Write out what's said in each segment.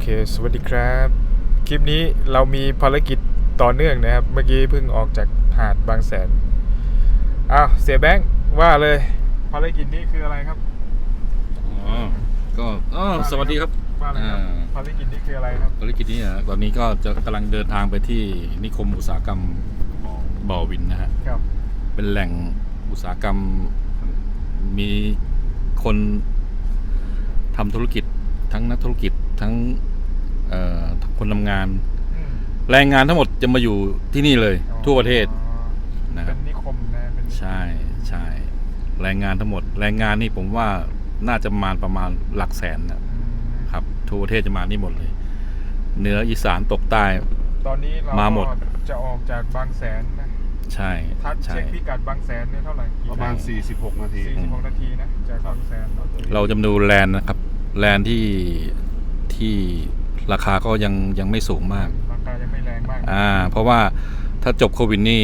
เค สวัสดีครับ คลิปนี้เรามีภารกิจต่อเนื่องนะครับ เมื่อกี้เพิ่งออกจากหาดบางแสนอ้าวเสียแบงค์ว่าเลย ภารกิจนี้คืออะไรครับอ๋อก็อ๋อสวัสดีครับว่าเลยครับอ่าภารกิจนี้คืออะไรครับภารกิจนี้นะตอนนี้ก็จะกำลังเดินทางไปที่นิคมอุตสาหกรรมบ่อวินนะฮะครับ เป็นแหล่งอุตสาหกรรมมีคนทำธุรกิจ ทั้งนักธุรกิจทั้งเอ่อคนทำงานอืมแรงงานทั้งหมดจะมาอยู่ที่นี่เลยอ๋อทั่วประเทศนะคเป็รับนนิคมนะเป็นนิคมใช่ใช่แรงงานทั้งหมด แรงงานนี่ผมว่าน่าจะประมาณประมาณหลักแสนนะอืมครับทั่วประเทศจะมานี่หมดเลย เหนืออีสานตกใต้ตอนนี้เรามาหมดก็จะออกจากบางแสนนะใช่ทัดใช่เช็คพิกัดบางแสนเนี่ยเท่าไหร่กี่ประมาณนาที46นาทีสี่สิบหกนาทีนะจากบางแสนเราจะมาดูแลนด์นะครับ แลนด์ที่ที่ราคาก็ยังยังไม่สูงมาก ราคายังไม่แรงมากอ่า เพราะว่าถ้าจบโควิดนี่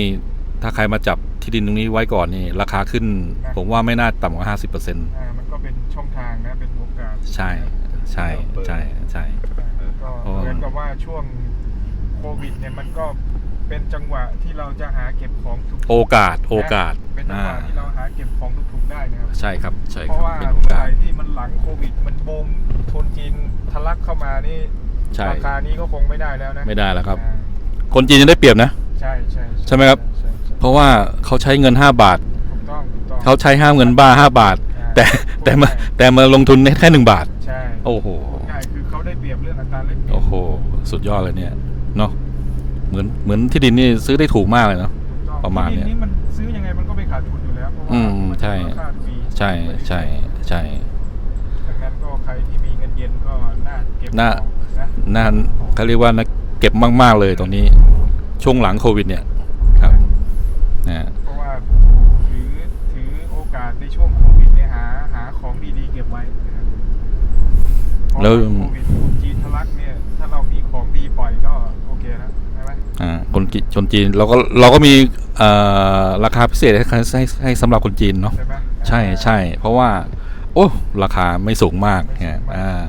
ถ้าใครมาจับที่ดินตรงนี้ไว้ก่อนนี่ ราคาขึ้น ผมว่าไม่น่าต่ำกว่า50%อ่ามันก็เป็นช่องทางนะเป็นโอกาสใช่ใช่ใช่ใช่ก็เพราะว่าเหมือนกับว่าช่วงโควิดเนี่ยมันก็ เป็นจังหวะที่เราจะหาเก็บของถูกๆโอกาสโอกาสนะเป็นจังอ่าหวะที่เราหาเก็บของถูกๆได้นะครับใช่ครับใช่เพครัราะบว่าเป็นโอเมื่อไหกาสร่ที่มันหลังโควิด มันบูมทุนจีนทะลักเข้ามานี่ใช่ ราคานี้ก็คงไม่ได้แล้วนะไม่ได้แล้วครับ อ่าคนจีนจะได้เปรียบนะ ใช่ใช่ใช่ไหมครับ ใช่ใช่เพราะว่าเขาใช้เงิน 5 บาท ถูกต้องถูกต้องเขาใช้ห้ามเงินบ้าห้าบาท อ่าแต่แต่มาแต่มาลงทุนแค่หนึ่งบาท ใช่โอ้โห ง่ายคือเขาได้เปรียบเรื่องอัตราแลกเปลี่ยน โอ้โห สุดยอดเลยเนี่ย เนาะ เหมือนเหมือนที่ดินนี่ซื้อได้ถูกมากเลยเนาะถูกต้องประมาณที่ดิเนี่ยนี้มันซื้อยังไงมันก็ไม่ขาดทุนอยู่แล้วเพราะอืว่ามมันใช่ ราคาฟรีใช่ใช่ใช่ ดังนั้นก็ใครที่มีเงินเย็นก็น่าเก็บน่า ของนะนั่นเขาเรียกว่านะเก็บมากๆเลยตอนนี้ ช่วงหลังโควิดเนี่ย ครับนะ เพราะว่าถือถือโอกาสในช่วงโควิดเนี่ยหาหาของดีๆเก็บไว้นะครับเพราะแล้วาโควิด ชนจีนเราก็เราก็มีเอ่อราคาพิเศษให้ให้ให้สำหรับคนจีนเนาะใช่ไหมใช่ใช่เพราะว่า โอ้ราคาไม่สูงมากเนี่ยอ่า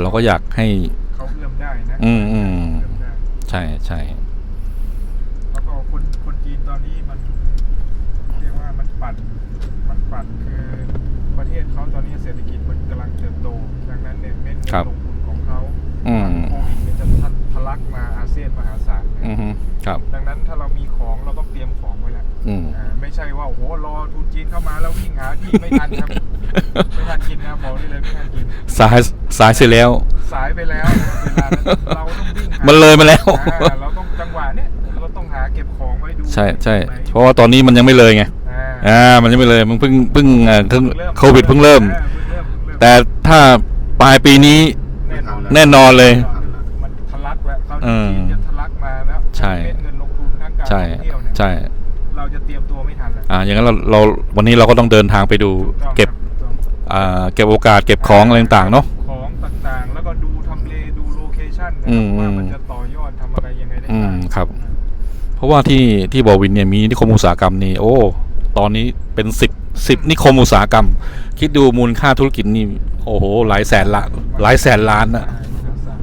เราก็อยากให้เขาเอื้อมได้นะอืมอืมเอื้อมได้ใช่ใช่แล้วก็คนคนจีนตอนนี้มันเรียกว่ามันปั่นมันปั่นคือประเทศเขาตอนนี้เศรษฐกิจมันกำลังเติบโตดังนั้นเนี่ยเม็ดเงินลงทุนของเขาอื มโควิดเนี่ยจะทะลักมาอาเซียนมหาศาลนะอือฮึครับ ดังนั้นถ้าเรามีของเราต้องเตรียมของไว้แล้วอืม อ่าไม่ใช่ว่าโอ้โหรอทุนจีนเข้ามาแล้ววิ่งหาที่ไม่ทันครับ ไม่ทันกินนะบอกได้เลยไม่ทันกิน สายสายเสร็จแล้ว สายไปแล้วเวลานั้นเราต้องวิ่งหามันเลยมาแล้ว อ่าเราต้องจังหวะเนี้ยเราต้องหาเก็บของไว้ดูใช่ใช่ไหนเพราะว่าตอนนี้มันยังไม่เลยไงอ่าอ่ามันยังไม่เลยมันเพิ่งเพิ่งเอ่อเพิ่งเริ่มโควิดเพิ่งเริ่ม อ่าเพิ่งเริ่มเพิ่งเริ่มแต่ถ้าปลายปีนี้แน่นอน แน่นอนเลย จีนจะทะลักมาแล้วใช่ เม็ดเงินลงทุนทั้งการใช่ท่องเที่ยวเนี่ยใช่เราจะเตรียมตัวไม่ทันแล้วอ่าอย่างนั้นเราเราวันนี้เราก็ต้องเดินทางไปดูถูต้องเก็บครับถูต้องอ่าเก็บโอกาสเก็บของอะไรต่างๆเนาะ ของต่างๆ แล้วก็ดูทำเลดูโลเคชั่นนะอืครับมว่ามันจะต่อยอดทำอะไรยังไงได้อืบ้างมครับ เพราะว่าที่ที่บอวินเนี่ยมีนิคมอุตสาหกรรมนี่โอ้ ตอนนี้เป็นสิบสิบนิคมอุตสาหกรรม คิดดูมูลค่าธุรกิจนี่โอ้โหหลายแสนละหลายแสนล้านอะ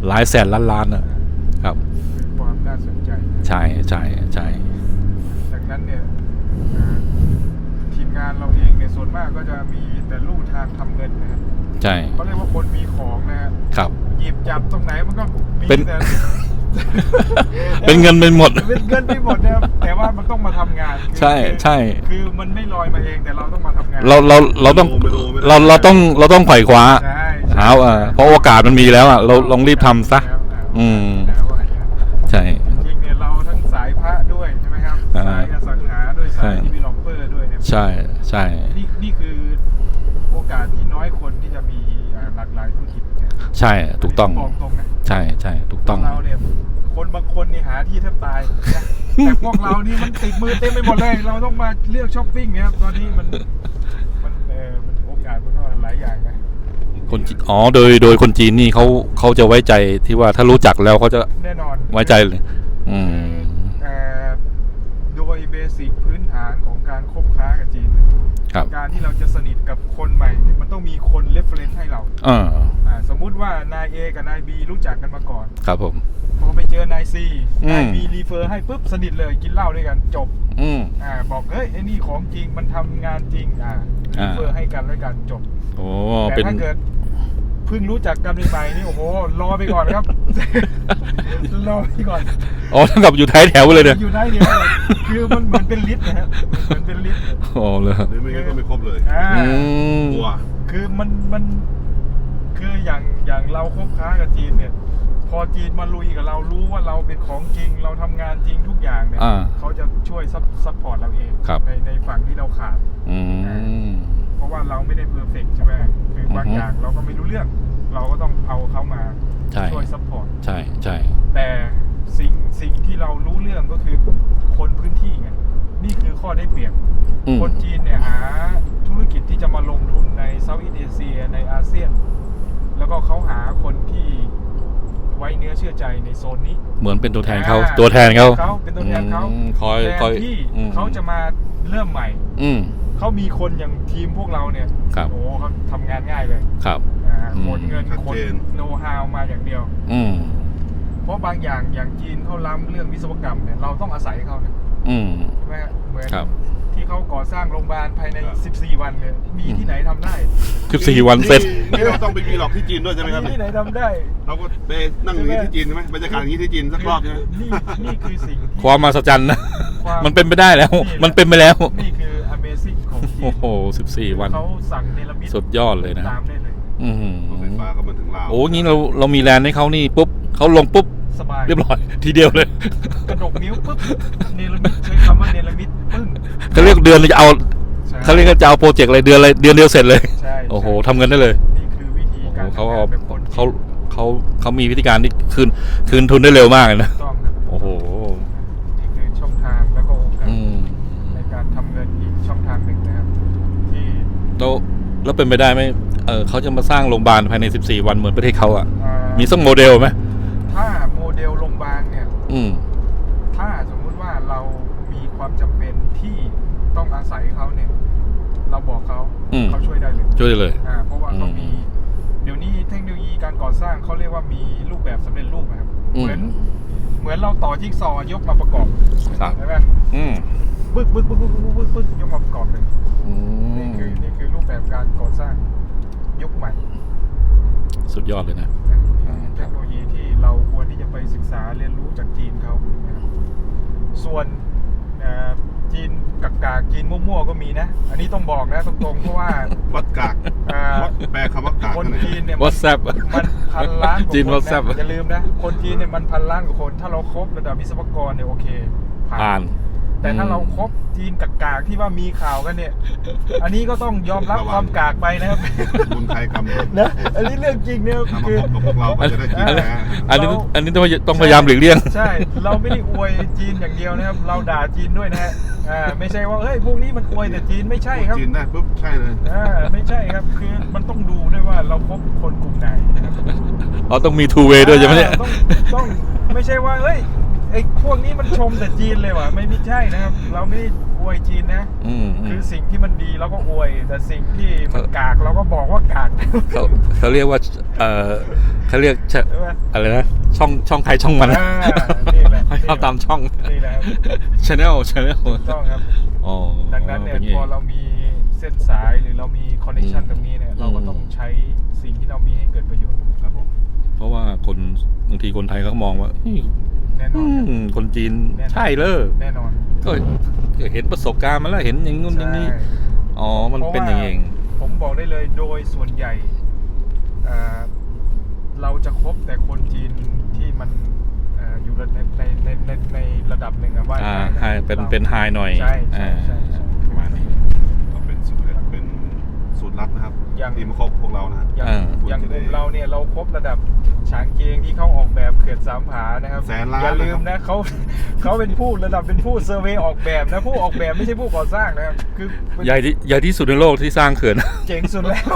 หลายแสนล้านล้านอะ ครับเป็นความน่าสนใจนะใช่ใช่ใช่ดังนั้นเนี่ยอ่าทีมงานเราเองเนี่ยส่วนมากก็จะมีแต่ลู่ทางทำเงินนะครับใช่เขาเรียกว่าคนมีของนะครับครับ หยิบจับตรงไหนมันก็มีเป็น แต่เป็นเงินเป็นหมด เป็นเงินไปหมดนะครับแต่ว่ามันต้องมาทำงานคือใช่ใช่ คือมันไม่ลอยมาเองแต่เราต้องมาทำงานเราเราเราต้องไม่รู้ไม่รู้เราเราต้องเราต้องไขว่คว้าใช่หาอ่าเพราะโอกาสมันมีแล้วอะเราลองรีบทำซะแล้วอืมแล้วอะไรเงี้ย ใช่ จริงๆเนี่ยเราทั้งสายพระด้วยใช่ไหมครับอ่าสายอสังหาด้วยใช่สายดีเวลลอปเปอร์ด้วยเนี่ยใช่ใช่ นี่นี่คือโอกาสที่น้อยคนที่จะมีอ่าหลากหลายธุรกิจเนี่ยใช่ถูกต้องบอกตรงนะใช่ใช่ถูกต้อง เราเนี่ยคนบางคนนี่หาที่แทบตายนะแต่พวกเรานี่มันติดมือเต็มไปหมดเลย เราต้องมาเลือกช้อปปิ้งเนี่ยครับตอนนี้มันมันเออมันโอกาสมันก็หลายอย่างนะ คนจีอ๋อโดยโดยคนจีนนี่เขาเขาจะไว้ใจที่ว่าถ้ารู้จักแล้วเขาจะแน่นอนไว้ใจเลย อืมเอ่อโดยเบสิกพื้นฐานของการคบค้ากับจีนครับการที่เราจะสนิทกับคนใหม่เนี่ยมันต้องมีคนเรฟเฟรนซ์ให้เราอ่าอ่าสมมมุติว่านายเอกับนายบีรู้จักกันมาก่อนครับผม พอไปเจอนายซีอืม นายบีรีเฟอร์ให้ปุ๊บสนิทเลยกินเหล้าด้วยกันจบอืม อ่าบอกเฮ้ยไอ้นี่ของจริงมันทำงานจริงอ่าอ่ารีเฟอร์ให้กันแล้วกันจบ โอ้แต่เป็นถ้าเกิดเพิ่งรู้จักกันใหม่ๆนี่โอ้โหรอไปก่อนครับ รอไปก่อนอ๋อเท่ากับอยู่ท้ายแถวเลยเนี่ยอยู่ได้เดียวเลยคือมันเหมือนเป็นลิตรนะฮะเหมือนเป็นลิตรเลยอ๋อเลยหรือไม่งั้นก็ไม่ครบเลยอ่าอืมกลัวคือมันมันคืออย่างอย่างเราคบค้ากับจีนเนี่ย พอจีนมาลุยกับเรารู้ว่าเราเป็นของจริง เราทำงานจริงทุกอย่างเนี่ยอ่า เขาจะช่วยซัพซัพพอร์ตเราเองครับ ในในฝั่งที่เราขาด อืมเพ ราะว่าเราไม่ได้เพอร์เฟกใช่ไหมคือบางอือฮึอย่างเราก็ไม่รู้เรื่อง เราก็ต้องเอาเขามาใช่ช่วยซัพพอร์ตใช่ใช่แต่สิ่งสิ่งที่เรารู้เรื่องก็คือคนพื้นที่ไงนี่คือข้อได้เปรียบอืมคนจีนเนี่ยหาธุรกิจที่จะมาลงทุนในเซาท์อีสเอเชียในอาเซียน แล้วก็เขาหาคนที่ไว้เนื้อเชื่อใจในโซนนี้ เหมือนเป็นตัวแทนเขาอ่ตัวแทนเขาเขาเป็นตัวแทนเขาอืมคอยแทนคอยที่อืมเขาจะมาเริ่มใหม่ อืม เขามีคนอย่างทีมพวกเราเนี่ยครับ โอ้โหเขาทำงานง่ายเลยครับ อ่าอืม ขนเงินชัดขนเจน โน้ตฮาวมาอย่างเดียว อืม เพราะบางอย่างอย่างจีนเขาล้ำเรื่องวิศวกรรมเนี่ยเราต้องอาศัยเขานะอืม ใช่ไหมฮะเหมือนครับที่เขาก่อสร้างโรงพยาบาลภายในครับ14 วันเนี่ยมีที่ไหนทำได้สิบสี่วันเสร็จ นี่เราต้องไปวีล็อกที่จีนด้วยใช่ไหมครับมีที่ไหนทำได้ เราก็ไปนั่งอย่างนี้ที่จีนใช่ไหมบรรยากาศอย่างนี้ที่จีนสักรอบใช่ไหม นี่นี่คือสิ่งที่ ความมหัศจรรย์นะ ความ มันเป็นไปได้แล้วนี่แหละมันเป็นไปแล้ว นี่คือ Amazing ของจี โอ้นโหสิบสี่วัน เขาสั่งเนรมิตสุดยอดเลยนะตามได้เลย อืมรถไฟฟ้าก็มาถึงลาวโอ้งี้เราเรามีแลนด์ให้เขานี่ปุ๊บเขาลงปุ๊บ สบาย เรียบร้อย ทีเดียวเลย กระดกนิ้วปุ๊บเนรมิตใช้คำว่าเนรมิตปึ้งเขาเรียกเดือนเลยจะเอาใช่เขาเรียกว่าจะเอาโปรเจกต์อะไรเดือนอะไรเดือนเดียวเสร็จเลย ใช่โอ้โหใช่ทำเงินได้เลยนี่คือวิธีโอ้โหการเขาทำงาเอานแบบคนเขาเขาเขามีวิธีการที่คืนคืนทุนได้เร็วมากเลยนะถูกต้องครับ โอ้โห นี่คือช่องทางแล้วก็โอกาส อืม ในการทำเงินอีกช่องทางหนึ่งนะครับ ที่ แล้วแล้วเป็นไปได้ไหมเออเขาจะมาสร้างโรงพยาบาลภายใน 14 วันเหมือนประเทศเขาอะอ่ามีสักโมเดลไหมถ้าโมเดลโรงพยาบาลเนี่ย อืม ถ้าสมมุติว่าเรามีความจำเป็นที่ต้องอาศัยเขาเนี่ย เราบอกเขาอืม เขาช่วยได้เลยช่วยได้เลย อ่าเพราะว่าเขาอืมมีเดี๋ยวนี้เทคโนโลยีการก่อสร้างเขาเรียกว่ามีรูปแบบสำเร็จรูปนะครับ อืมเหมือน เหมือนเราต่อจิ๊กซอว์ยกมาประกอบครับ ใช่ไหมอืม ปึ๊กปึ๊กปึ๊กปึ๊กปึ๊กปึ๊กปึ๊กยกมาประกอบเลยอืนี่มคือนี่คือรูปแบบการก่อสร้างยุคใหม่สุดยอดเลยนะ นะอ่าเทคโนโลยีที่เราควรที่จะไปศึกษาเรียนรู้จากจีนเขานะครับส่วนเอ่อจีนกักากจีนมั่วๆก็มีนะ อันนี้ต้องบอกนะตรงๆเพราะว่าวัดกากอ่าวัดแปลคำว่ากากคนนั่นจีนเนี่ยวอทแซปมันพันล้านกว่าจีนคน WhatsApp นะอย่าลืมนะ คนจีนเนี่ยมันพันล้านกว่าคน ถ้าเราครบระดับวิศวกรเนี่ยโอเค ผ่าน แต่ถ้าเราครบจีนกักกากที่ว่ามีข่าวกันเนี่ย อันนี้ก็ต้องยอมรับความกากไปนะครับบุญใครกรรมนะ อันนี้เรื่องจริงเนี่ยถ้ามาคือ พบกับพวกเราก็จะได้กินอันแท้อันนี้อันนี้ต้องต้องพยายามหลีกเลี่ยง ใช่ เราไม่ได้อวยจีนอย่างเดียวนะครับ เราด่าจีนด้วยนะฮะอ่าไม่ใช่ว่าเฮ้ยพวกนี้มันอวยแต่จีนไม่ใช่ครับจีนได้ปุ๊บใช่เลยอ่าไม่ใช่ครับคือมันต้องดูด้วยว่าเราคบคนกลุ่มไหนนะครับเราต้องมี two way ด้วยใช่ไหมเนี่ย อ่าต้องต้องไม่ใช่ว่าเฮ้ย ไอ้พวกนี้มันชมแต่จีนเลยว่ะไม่ไม่ใช่นะครับ เราไม่ได้อวยจีนนะ อืมอืคือมสิ่งที่มันดีเราก็อวย แต่สิ่งที่มันกากเราก็บอกว่ากากเขาเขาเรียกว่า เออเขาเรียกชะใช่ไหมอะไรนะ ช่องช่องใครช่องมันอ่านี่แหละให้เขาตามช่อง นี่แหละครับ channel channel ถูกต้องครับ อ๋อดังนั้นเนี่ยป็ไงพอเรามีเส้นสายหรือเรามีคอนเนคชันอืมตรงนี้เนี่ยเราก็ต้องอืมใช้สิ่งที่เรามีให้เกิดประโยชน์ครับผม เพราะว่าคนบางทีคนไทยเขาก็มองว่าเฮ้ยแน่นอนครับอืมคนจีนแน่นอนใช่เลยแน่นอนก็ก็เห็นประสบการณ์มาแล้วเห็นอย่างงู้นอย่างนี้ ใช่ อ๋อ มันเป็นอย่างนี้เอง ผมบอกได้เลยโดยส่วนใหญ่เอ่อเราจะคบแต่คนจีนที่มันเอ่ออยู่ในในในในในระดับหนึ่งอะว่าอ่าง่ายๆะไฮเป็นราเป็นไฮหน่อยใช่ใช่อ่าใช่ใช่ประมาณนี้ ก็เป็นสูตรเป็นสูต รลับนะครับอย่าง ที่มาครบพวกเรานะอย่างอ่า อย่างกลุ่มเราเนี่ยเราครบระดับฉางเกงที่เขาออกแบบเขื่อนสามผานะครับแสนล้าน อย่าลืมนะเขา เขาเป็นผู้ระดับเป็นผู้เซอร์เวย์ออกแบบนะผู้ออกแบบไม่ใช่ผู้ก่อสร้างนะครับคือเป็นใหญ่ที่ใหญ่ที่สุดในโลกที่สร้างเขื่อน เจ๋งสุดแล้ว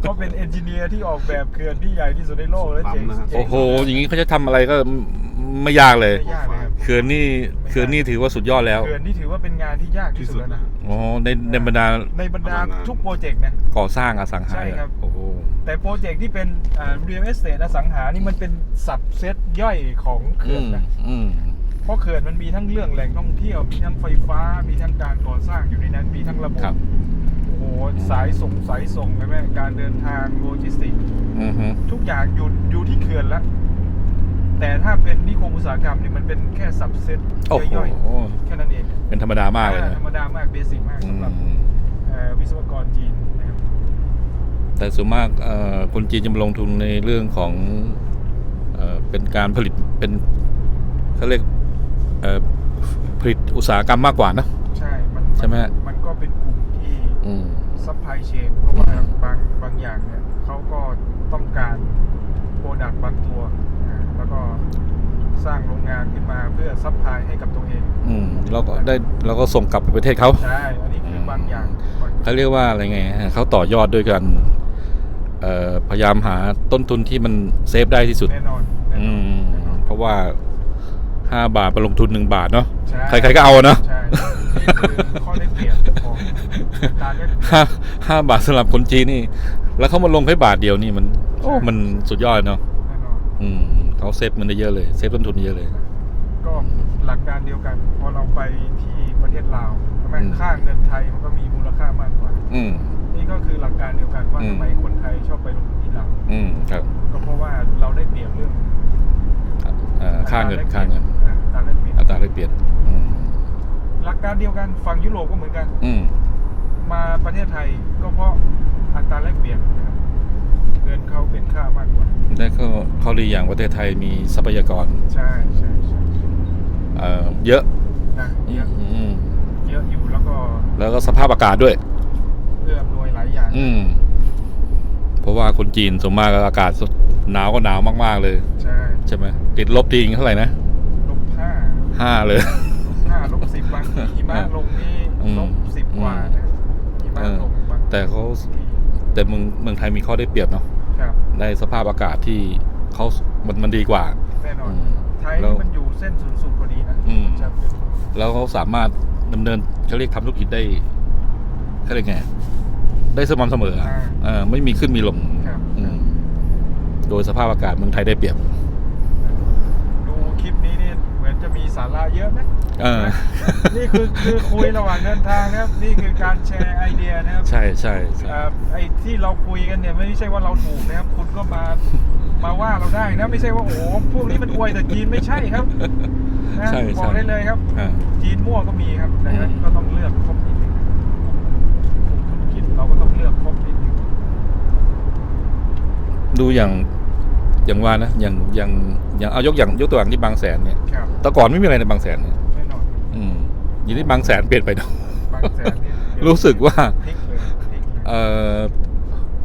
เขาเป็นเอนจิเนียร์ที่ออกแบบเขื่อนที่ใหญ่ที่สุดในโลกและเจ๋งปั๊มนะครับเจ๋งโอ้โห อย่างนี้เขาจะทำอะไรก็ไม่ยากเลย ไม่ยากเลยครับ เขื่อนนี่เขื่อนนี่ถือว่าสุดยอดแล้วเขื่อนนี่ถือว่าเป็นงานที่ยากที่สุดแล้วนะอ๋อในในบรรดาในบรรดาทุกโปรเจกต์นะก่อสร้างอสังหาใช่ครับโอ้โหแต่โปรเจกต์ที่เป็นเรียลเอสเตทอสังหานี่มันเป็นสับเซตย่อยของอืเขื่อนมนะอืมเพราะเขื่อนมันมีทั้งเรื่องแหล่งท่องเที่ยวมีทั้งไฟฟ้ามีทั้งการก่อสร้างอยู่ในนั้นมีทั้งระบบครับโอ้โหสายส่งสายส่งใช่ไหมการเดินทางโลจิสติกส์อือฮึทุกอย่างอยู่อยู่ที่เขื่อนแล้ว แต่ถ้าเป็นนิคมอุตสาหกรรมเนี่ยมันเป็นแค่สับเซตโอ้โหย่อยๆแค่นั้นเองเป็นธรรมดามากเลยอ่นะธรรมดามากเบสิกมากอืสำหรับมเอ่อวิศวกรจีนนะครับแต่ส่วนมากเอ่อคนจีนจะมาลงทุนในเรื่องของเอ่อเป็นการผลิตเป็นเขาเรียกเอ่อผลิตอุตสาหกรรมมากกว่านะ ใช่มันใช่ไหมฮะมันก็เป็นกลุ่มที่อืมซัพพลายเชนเพราะว่าบางบางอย่างเนี่ยเขาก็ต้องการโปรดักต์บางตัวอ่า แล้วก็สร้างโรงงานขึ้นมาเพื่อซัพพลายให้กับตัวเอง อืมเราก็ได้เราก็ส่งกลับไปประเทศเขาใช่อันนี้คือบางอย่างบางเขาเรียกว่าอะไรไงฮะเขาต่อยอดด้วยกันเอ่อพยายามหาต้นทุนที่มันเซฟได้ที่สุดแน่นอนแน่นอือนมแน่นอนเพราะว่าห้าบาทไปลงทุนหนึ่งบาทเนาะใช่ใครๆก็เอาเนาะใช่นี่คือข้อได้เปรียบของการเล่นห้าห้าบาทสำหรับคนจีนนี่ แล้วเขามาลงแค่บาทเดียวนี่มัน โอ้มันสุดยอดเนาะแน่นอนอืม เขาเซฟเงินได้เยอะเลยเซฟต้นทุนได้เยอะเลย ก็หลักการเดียวกัน พอเราไปที่ประเทศลาวทำไมอืม ค่าเงินไทยมันก็มีมูลค่ามากกว่า อืม นี่ก็คือหลักการเดียวกันว่าอืม ทำไมคนไทยชอบไปลงทุนที่ลาวอืมครับก็เพราะว่าเราได้เปรียบเรื่องเอ่อค่าเงินอัตรค่าเงิน อ่การแลกเปลี่ยนอัตราแลกเปลี่ยนอืมหลักการเดียวกันฝั่งยุโรปก็เหมือนกัน อืม มาประเทศไทยก็เพราะอัตราแลกเปลี่ยนนะครับเงินเขาเป็นค่ามากกว่า และก็เขาดีอย่างประเทศไทยมีทรัพยากรใช่ใช่ใช่เอ่อเยอะนะอืเยมอะอืมเยอะอยู่แล้วก็แล้วก็สภาพอากาศด้วย เอื้ออำนวยหลายอย่างอืมเพราะว่าคนจีนส่วนมากอากาศหนาวก็หนาวมากๆเลย ใช่ใช่ไหมติดลบทีเท่าไหร่นะลบห้าห้าเลย ลบห้าลบสิบบางทีหิมะลงนี่อืมลบสิบกว่านะหิมะลงบางแต่เขาที่แต่เมืองเมืองไทยมีข้อได้เปรียบเนาะ ครับได้สภาพอากาศที่เขามันมันดีกว่า แน่นอน อืมไทยแล้ว นี่มันอยู่เส้นศูนย์สูตรพอดีนะอืม จะเป็นแล้วเขาสามารถดำเนินเขาเรียกทำธุรกิจได้เขาเรียกไง ได้สม่ำเสมออะเออไม่มีขึ้นมีลงครับอืมโดยสภาพอากาศเมืองไทยได้เปรียบ ดูคลิปนี้นี่เหมือนจะมี สาระเยอะไหมเออ นี่คือคือคุยระหว่างเดินทางนะครับ นี่คือการแชร์ไอเดียนะครับใช่ใช่ใช่เอ่อไอ้ที่เราคุยกันเนี่ยไม่ใช่ว่าเราถูกนะครับ คุณก็มามาว่าเราได้นะไม่ใช่ว่าโอ้โหพวกนี้มันอวยแต่จีนไม่ใช่ครับนะใช่บอใช่กได้เลยครับ อ่า จีนมั่วก็มีครับดังนั้นอืมก็ต้องเลือกครบนิดนึงธุรกิจเราก็ต้องเลือกครบนิดนึง ดูอย่าง อย่างว่านะอย่างอย่างอย่างเอายกอย่างยกตัวอย่างที่บางแสนเนี่ยครับแต่ก่อนไม่มีอะไรในบางแสนเนี่ยแน่นอนอืมอย่างนี้บางแสนเปลี่ยนไปเนอะ บางแสนนี่เดี๋ยวรู้สึกว่า พลิกเลยพลิกเลยเออ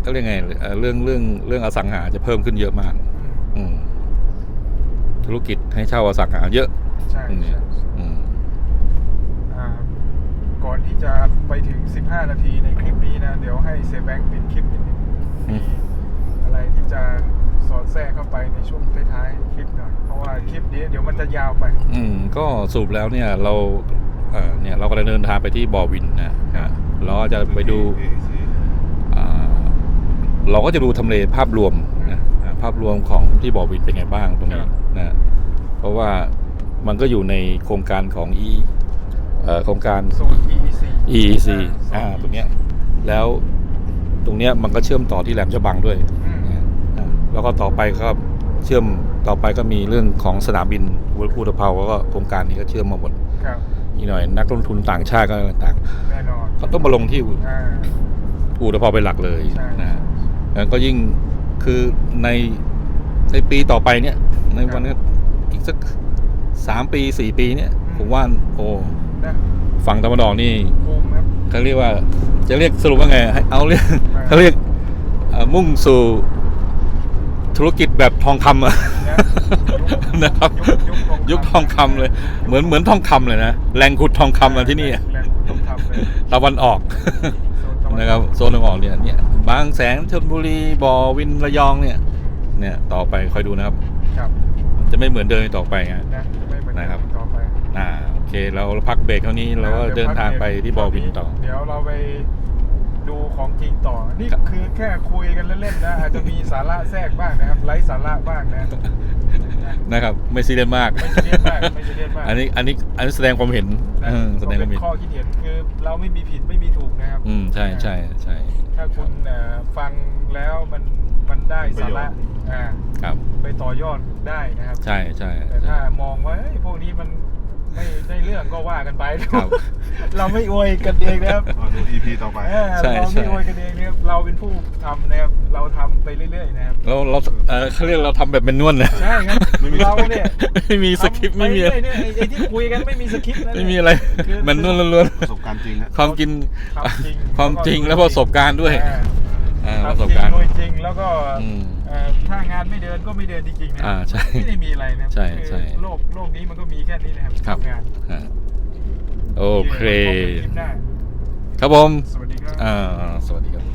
เขาเรียกไงเอ่อเรื่องเรื่องเรื่องอสังหาจะเพิ่มขึ้นเยอะมาก อืมอืมธุรกิจให้เช่าอสังหาเยอะใช่อืมใช่ใช่อืม อ่าก่อนที่จะไปถึง 15 นาทีในคลิปนี้นะ เดี๋ยวให้เซแบงค์ปิดคลิปนิดนึงมีอะไรที่จะสอดแทรกเข้าไป ในช่วงท้ายๆคลิปหน่อย เพราะว่าคลิปนี้เดี๋ยวมันจะยาวไป อืมก็สรุปแล้วเนี่ยเราเอ่อเนี่ยเราก็ได้เดินทางไปที่บ่อวินนะนะเราก็จะไปดูอ่าเราก็จะดูทำเลภาพรวมนะอ่าภาพรวมของที่บ่อวินเป็นไงบ้างตรงคนี้รับนะเพราะว่ามันก็อยู่ในโครงการของ E เอ่อโครงการ โซน EEC EEC อ่าอ่าตรงเนี้ยแล้วตรงเนี้ยมันก็เชื่อมต่อที่แหลมฉบังด้วย อืม อ่าแล้วก็ต่อไปก็ เชื่อมต่อไปก็มีเรื่องของสนามบินอุตภเปาแล้วก็โครงการนี้ก็เชื่อมมาหมดครับอีกหน่อย นักลงทุนต่างชาติก็ต่างแน่นอนเขาต้องมาลงที่อ่าอุตภเปาเป็นหลักเลยใช่นะฮะแล้วก็ยิ่งคือในในปีต่อไปเนี่ย ในวันนี้อีกสักสามปีสี่ปีเนี่ย ผมว่าโอ้นะฝั่งตะวันออกนี่บูมครับ เขาเรียกว่าจะเรียกสรุปว่าไงให้เอาเรียกอ่าเขาเรียกเอ่อมุ่งสู่ ธุรกิจแบบทองคำอะนะยุคนะครับ ยุคยุยุคคทองคำเลย เหมือนเหมือนทองคำเลยนะแหล่งขุดทองคำอะที่นี่อะแหล่งทองคำเลยตะวันออกโซนตะวัออกนะครับโซนตะวันออกเนี่ยเนี่ยบางแสนชลบุรีบ่อวินระยองเนี่ย เนี่ยต่อไปคอยดูนะครับครับจะไม่เหมือนเดิมอีกต่อไปไงนะจะไม่เหมือนเดิมนะครับต่อไปอ่าโอเคเราพักเบรกเท่านี้เราก็เดินทางไปที่บ่อวินต่อ เดี๋ยวเราไป ดูของจริงต่อ นี่ครับคือแค่คุยกันเล่นๆนะอาจจะมีสาระแทรกบ้างนะครับไร้สาระบ้างนะนะครับไม่ซีเรียสมากไม่ซีเรียสมากไม่ซีเรียสมากอันนี้อันนี้อันนี้แสดงความเห็นนะเออแสดงคก็วามเป็เห็นนข้อคิดเห็นคือเราไม่มีผิดไม่มีถูกนะครับ อืมใช่ใช่ใช่ถ้าคุณเอ่อฟังแล้วมันมันได้สาระอ่าครับ ไปต่อยอดได้นะครับ ใช่ใช่แต่ถ้ามองว่าเอ้ยพวกนี้มัน ไม่ได้เรื่องก็ว่ากันไปครับ เราไม่อวยกันเองนะครับรอดู EP ต่อไป เออใช่เราใช่ ไม่อวยกันเองนะครับเราเป็นผู้ทำนะครับเราทำไปเรื่อยๆนะครับเราเราเออเขาเรียกเราทำแบบเป็นนวลนะใช่ครับไม่มี เราเนี่ยไม่มีสคริปต์ไม่มีทำปเรื่อยๆเนี่ยไอ้ไอ้ที่คุยกันไม่มีสคริปต์นะไม่มีอะไรคือมันนวลล้วนประสบการณ์จริงฮะๆความกิน ทำจริงความจริงแล้วประสบการณ์ด้วยอ่าอ่าปทำระสบจริงการณ์โดยจริงแล้วก็อืม เอ่อถ้างานไม่เดินก็ไม่เดินจริงๆนะอ่าใช่ไม่ได้มีอะไรนะใช่คือใช่โลกโลกนี้มันก็มีแค่นี้นะครับครับ งานอ่าโอเคมีไว้พบกันคลิปหน้าครับผมสวัสดีครับ อ่าสวัสดีครับ